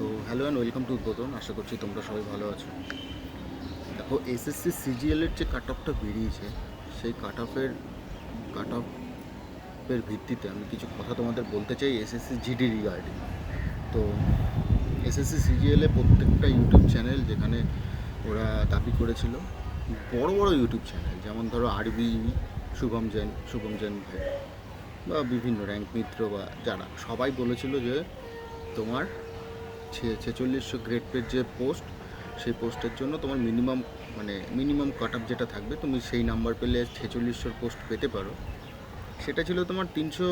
তো hello and welcome to উদ্বোধন আশা করছি তোমরা সবাই ভালো আছো। দেখো এসএসসি সিজিএলের যে কাট অফটা বেরিয়েছে, সেই কাট অফের কাট অফের ভিত্তিতে আমি কিছু কথা তোমাদের বলতে চাই এসএসসি জিডি রিগার্ডিং তো এসএসসি সিজিএলে প্রত্যেকটা ইউটিউব চ্যানেল যেখানে ওরা দাবি করেছিল, বড় বড় ইউটিউব চ্যানেল যেমন ধরো আরবি শুভম জৈন শুভম জৈন ভাই বা বিভিন্ন র্যাঙ্ক মিত্র বা যারা, সবাই বলেছিল যে তোমার ছেচল্লিশশো গ্রেড পের যে পোস্ট সেই পোস্টের জন্য তোমার মিনিমাম মানে মিনিমাম কাট আপ যেটা থাকবে, তুমি সেই নাম্বার পেলে ছেচল্লিশশোর পোস্ট পেতে পারো। সেটা ছিল তোমার তিনশো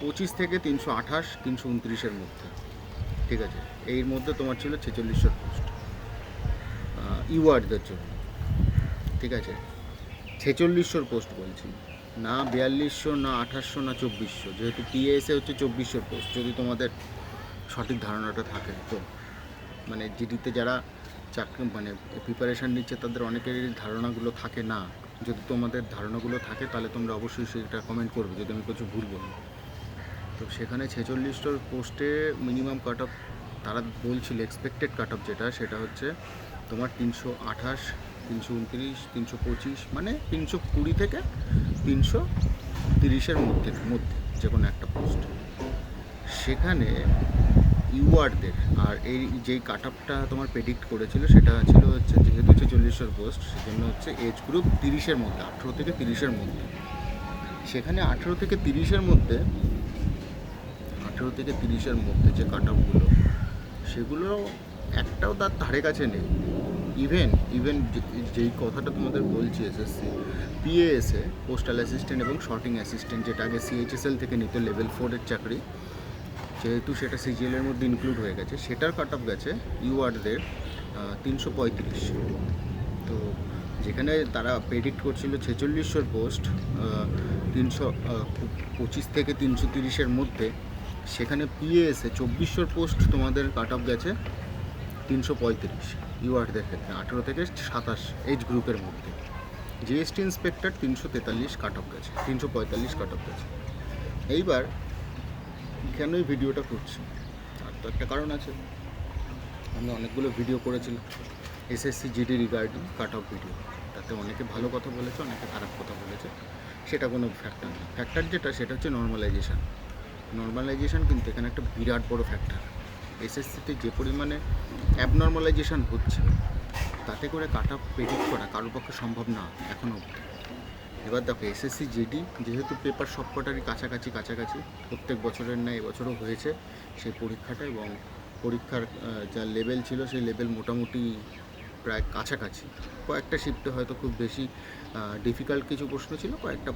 পঁচিশ থেকে তিনশো আঠাশ, তিনশো উনত্রিশের মধ্যে। ঠিক আছে? এর মধ্যে তোমার ছিল ছেচল্লিশশোর পোস্ট ইউয়ার্ডদের জন্য। ঠিক আছে? ছেচল্লিশশোর পোস্ট বলছি। না বিয়াল্লিশশো, না আঠাশশো, না চব্বিশশো। যেহেতু পিএসএ হচ্ছে চব্বিশশোর পোস্ট যদি তোমাদের সঠিক ধারণাটা থাকে। তো মানে জিডিতে যারা চাকরি মানে প্রিপারেশান নিচ্ছে, তাদের অনেকেরই ধারণাগুলো থাকে না। যদি তোমাদের ধারণাগুলো থাকে, তাহলে তোমরা অবশ্যই সেটা কমেন্ট করবে, যদি আমি কিছু ভুল বলি। তো সেখানে ছেচল্লিশটার পোস্টে মিনিমাম কাট অফ তারা বলছিল এক্সপেক্টেড কাট অফ যেটা, সেটা হচ্ছে তোমার তিনশো আঠাশ, তিনশো উনত্রিশ, তিনশো পঁচিশ মানে তিনশো কুড়ি থেকে তিনশো তিরিশের মধ্যে মধ্যে যে কোনো একটা পোস্ট সেখানে ইউয়ার্ডদের আর এই যেই কাট আপটা তোমার প্রেডিক্ট করেছিল সেটা ছিল হচ্ছে যেহেতু ছেচল্লিশের পোস্ট সেজন্য হচ্ছে এজ গ্রুপ তিরিশের মধ্যে, আঠেরো থেকে তিরিশের মধ্যে। সেখানে আঠেরো থেকে তিরিশের মধ্যে, আঠেরো থেকে তিরিশের মধ্যে যে কাট আপগুলো সেগুলো একটাও তার ধারে কাছে নেই। ইভেন ইভেন যেই কথাটা তোমাদের বলছি SSC PA SA postal assistant এবং শর্টিং অ্যাসিস্ট্যান্ট যেটা আগে সিএইচএসএল থেকে নিত লেভেল ফোরের চাকরি যেহেতু সেটা সিজিএলের মধ্যে ইনক্লুড হয়ে গেছে, সেটার কাট অফ গেছে ইউআরদের তিনশো পঁয়ত্রিশ। তো যেখানে তারা প্রেডিক্ট করছিল ছেচল্লিশশোর পোস্ট তিনশো পঁচিশ থেকে তিনশো তিরিশের মধ্যে, সেখানে পিএসে চব্বিশশোর পোস্ট তোমাদের কাট অফ গেছে তিনশো পঁয়ত্রিশ ইউআরদের ক্ষেত্রে, আঠেরো থেকে সাতাশ এজ গ্রুপের মধ্যে। জিএসটি ইন্সপেক্টর তিনশো তেতাল্লিশ কাট অফ গেছে, তিনশো পঁয়তাল্লিশ কাট অফ গেছে। এইবার কেন এই ভিডিওটা করছি? তার তো একটা কারণ আছে। আমি অনেকগুলো ভিডিও করেছিলাম SSC GD regarding cut off video তাতে অনেকে ভালো কথা বলেছে, অনেকে খারাপ কথা বলেছে, সেটা কোনো ফ্যাক্টর না। ফ্যাক্টর যেটা, সেটা হচ্ছে নর্মালাইজেশান নর্মালাইজেশন কিন্তু এখানে একটা বিরাট বড় ফ্যাক্টর এসএসসিতে যে পরিমাণে অ্যাবনর্মালাইজেশন হচ্ছে, তাতে করে কাট অফ প্রেডিক্ট করা কারোর পক্ষে সম্ভব না এখনও অবধি। এবার দেখো এসএসসি জিডি যেহেতু পেপার সবকটারই কাছাকাছি কাছাকাছি, প্রত্যেক বছরের ন্যায় এবছরও হয়েছে সেই পরীক্ষাটা এবং পরীক্ষার যা লেভেল ছিল সেই লেভেল মোটামুটি প্রায় কাছাকাছি। কয়েকটা শিফটে হয়তো খুব বেশি ডিফিকাল্ট কিছু প্রশ্ন ছিল, কয়েকটা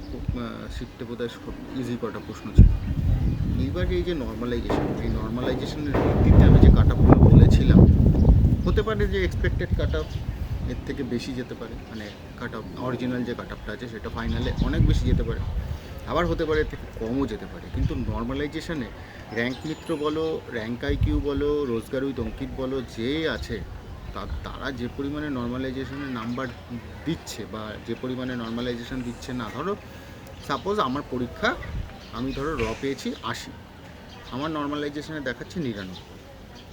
শিফটে বোধহয় ইজি কটা প্রশ্ন ছিল। এইবার এই যে নর্মালাইজেশন এই নর্মালাইজেশনের ভিত্তিতে আমি যে কাট বলেছিলাম, হতে পারে যে এক্সপেক্টেড কাট এর থেকে বেশি যেতে পারে। মানে কাট আপ অরিজিনাল যে কাট আছে, সেটা ফাইনালে অনেক বেশি যেতে পারে। আবার হতে পারে, এর থেকে কমও যেতে পারে। কিন্তু নর্মালাইজেশনে র্যাঙ্ক মিত্র বলো র্যাঙ্ক আইকিউ বলো, রোজগার উইথ অঙ্কিত বলো, যে আছে, তা- তারা যে পরিমাণে নর্মালাইজেশনের নাম্বার দিচ্ছে বা যে পরিমাণে নর্মালাইজেশন দিচ্ছে না, ধরো সাপোজ আমার পরীক্ষা আমি ধরো র পেয়েছি আশি। আমার নর্মালাইজেশনে দেখাচ্ছে নিরানব্বই।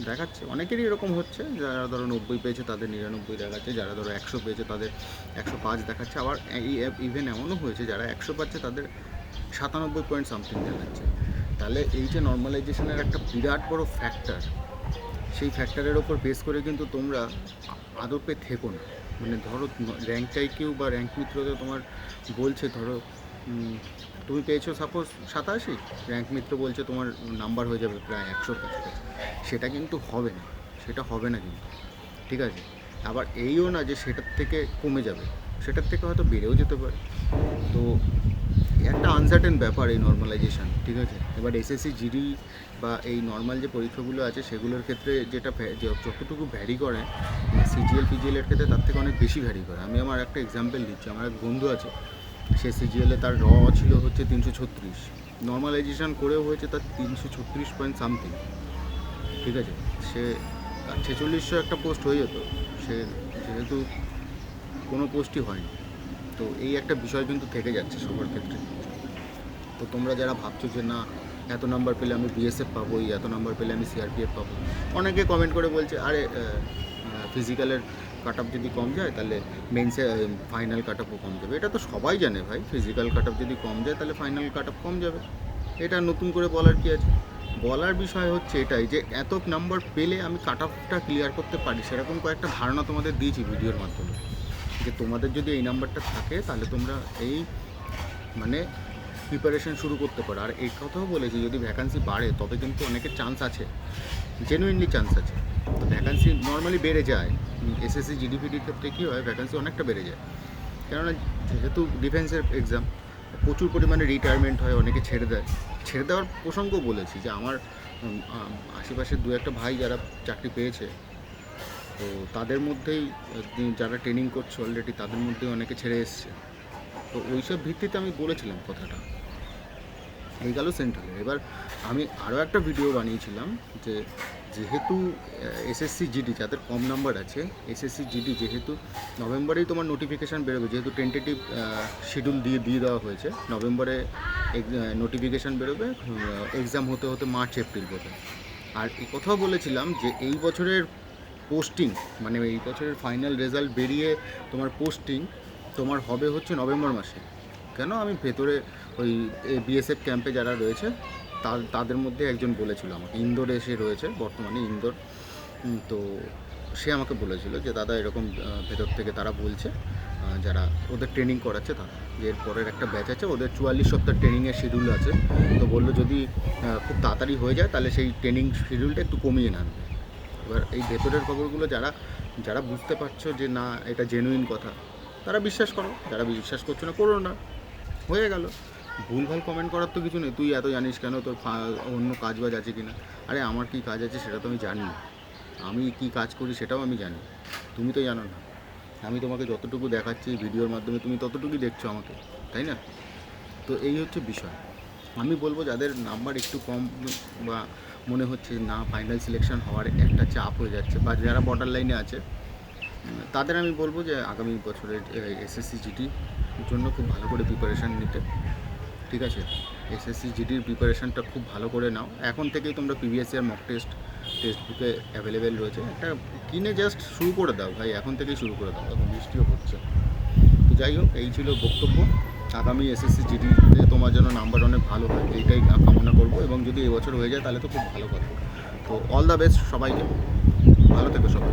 দেখাচ্ছে। অনেকেরই এরকম হচ্ছে, যারা ধরো নব্বই পেয়েছে তাদের নিরানব্বই দেখাচ্ছে, যারা ধরো একশো পেয়েছে তাদের একশো পাঁচ দেখাচ্ছে, আবার ইভেন এমনও হয়েছে, যারা একশো পাচ্ছে তাদের সাতানব্বই পয়েন্ট সামথিং দেখাচ্ছে। তাহলে এই যে নর্মালাইজেশনের একটা বিরাট বড় ফ্যাক্টর সেই ফ্যাক্টরের ওপর বেস করে কিন্তু তোমরা আদপে থেকো না। মানে ধরো র্যাঙ্কটাই কেউ বা র্যাঙ্ক মিত্রতে তোমার বলছে, ধরো তুমি পেয়েছ সাপোজ সাতাশি? র্যাঙ্ক মিত্র বলছে তোমার নাম্বার হয়ে যাবে প্রায় একশোর কাছাকাছি সেটা কিন্তু হবে না। সেটা হবে না কিন্তু। ঠিক আছে? আবার এইও না যে সেটার থেকে কমে যাবে। সেটার থেকে হয়তো বেড়েও যেতে পারে। তো একটা আনসার্টেন ব্যাপার এই নর্মালাইজেশন ঠিক আছে? এবার এসএসসি জিডি বা এই নর্মাল যে পরীক্ষাগুলো আছে, সেগুলোর ক্ষেত্রে যেটা যতটুকু ভ্যারি করে সিজিএল পিজিএলের ক্ষেত্রে তার থেকে অনেক বেশি ভ্যারি করে। আমি আমার একটা এক্সাম্পল দিচ্ছি। আমার এক বন্ধু আছে। সে সিজিএলে তার র ছিল হচ্ছে তিনশো ছত্রিশ। নর্মালাইজেশন করেও হয়েছে তার তিনশো ছত্রিশ পয়েন্ট সামথিং ঠিক আছে? সে ছেচল্লিশশো একটা পোস্ট হয়ে যেত। সে যেহেতু কোনো পোস্টই হয়নি। তো এই একটা বিষয় কিন্তু থেকে যাচ্ছে সবার ক্ষেত্রে। তো তোমরা যারা ভাবছ যে না, এত নাম্বার পেলে আমি বিএসএফ পাবো এই এত নাম্বার পেলে আমি সিআরপিএফ পাবো অনেকে কমেন্ট করে বলছে, আরে ফিজিক্যালের কাট আপ যদি কম যায়, তাহলে মেন্সে ফাইনাল কাট আপও কম যাবে। এটা তো সবাই জানে ভাই ফিজিক্যাল কাট আপ যদি কম যায়, তাহলে ফাইনাল কাট আপ কম যাবে। এটা নতুন করে বলার কি আছে? বলার বিষয় হচ্ছে এটাই যে, এত নাম্বার পেলে আমি কাট আপটা ক্লিয়ার করতে পারি, সেরকম কয়েকটা ধারণা তোমাদের দিয়েছি ভিডিওর মাধ্যমে। যে তোমাদের যদি এই নাম্বারটা থাকে, তাহলে তোমরা এই মানে প্রিপারেশন শুরু করতে পারো। আর এই কথাও বলেছি যদি ভ্যাকান্সি বাড়ে, তবে কিন্তু অনেকের চান্স আছে। জেনুইনলি চান্স আছে। তো ভ্যাকান্সি নর্মালি বেড়ে যায়। এসএসসি জিডিপিডির ক্ষেত্রে কী হয় ভ্যাকান্সি অনেকটা বেড়ে যায়। কেননা, যেহেতু ডিফেন্সের এক্সাম প্রচুর পরিমাণে রিটায়ারমেন্ট হয়, অনেকে ছেড়ে দেয়। ছেড়ে দেওয়ার প্রসঙ্গ বলেছি যে, আমার আশেপাশের দু একটা ভাই যারা চাকরি পেয়েছে, তো তাদের মধ্যেই যারা ট্রেনিং করছে অলরেডি তাদের মধ্যেই অনেকে ছেড়ে এসছে। তো ওইসব ভিত্তিতে আমি বলেছিলাম কথাটা। এই গেল সেন্ট্রালে। এবার আমি আরও একটা ভিডিও বানিয়েছিলাম যে যেহেতু এসএসসি জিডি যাদের কম নাম্বার আছে, এসএসসি জিডি যেহেতু নভেম্বরেই তোমার নোটিফিকেশান বেরোবে, যেহেতু টেন্টেটিভ শিডিউল দিয়ে দিয়ে দেওয়া হয়েছে, নভেম্বরে নোটিফিকেশান বেরোবে এক্সাম হতে হতে মার্চ এপ্রিল পর্যন্ত। আর এই কথাও বলেছিলাম যে এই বছরের পোস্টিং মানে এই বছরের ফাইনাল রেজাল্ট বেরিয়ে তোমার পোস্টিং তোমার হবে হচ্ছে নভেম্বর মাসে। কেন? আমি ভেতরে ওই বিএসএফ ক্যাম্পে যারা রয়েছে তাদের মধ্যে একজন বলেছিল আমাকে। ইন্দোরে এসে রয়েছে, বর্তমানে ইন্দোর। তো সে আমাকে বলেছিল যে, দাদা, এরকম ভেতর থেকে তারা বলছে যারা ওদের ট্রেনিং করাচ্ছে তারা। যে এর পরের একটা ব্যাচ আছে, ওদের চুয়াল্লিশ সপ্তাহ ট্রেনিংয়ের শিডিউল আছে। তো বলল যদি খুব তাড়াতাড়ি হয়ে যায়, তাহলে সেই ট্রেনিং শিডিউলটা একটু কমিয়ে নেন। এবার এই ভেতরের খবরগুলো যারা যারা বুঝতে পারছ যে, না, এটা জেনুইন কথা, তারা বিশ্বাস করো। যারা বিশ্বাস করছ না, করো না। হয়ে গেল। ভুলভাল কমেন্ট করার তো কিছু নেই। তুই এত জানিস কেন? তোর অন্য কাজ বাজ আছে কি না আরে, আমার কি কাজ আছে সেটা তো আমি জানি আমি কি কাজ করি সেটাও আমি জানি তুমি তো জানো না। আমি তোমাকে যতটুকু দেখাচ্ছি ভিডিওর মাধ্যমে, তুমি ততটুকুই দেখছ আমাকে। তাই না? তো এই হচ্ছে বিষয়। আমি বলব, যাদের নাম্বার একটু কম বা মনে হচ্ছে না ফাইনাল সিলেকশন হওয়ার একটা চাপ হয়ে যাচ্ছে বা যারা বর্ডার লাইনে আছে, তাদের আমি বলব যে আগামী বছরের এসএসসি জিটির জন্য খুব ভালো করে প্রিপারেশান নিতে। ঠিক আছে? এসএসসি জিডির প্রিপারেশানটা খুব ভালো করে নাও। এখন থেকেই তোমরা previous year mock test text বুকে অ্যাভেলেবেল রয়েছে। একটা কিনে জাস্ট শুরু করে দাও ভাই, এখন থেকেই শুরু করে দাও। এখন বৃষ্টিও হচ্ছে। তো যাই হোক, এই ছিল বক্তব্য। আগামী এসএসসি জিডিতে তোমার জন্য নাম্বার অনেক ভালো হয়, এইটাই কামনা করব। এবং যদি এবছর হয়ে যায়, তাহলে তো খুব ভালো কথা। তো অল দ্য বেস্ট সবাইকে। ভালো থেকো সবাই।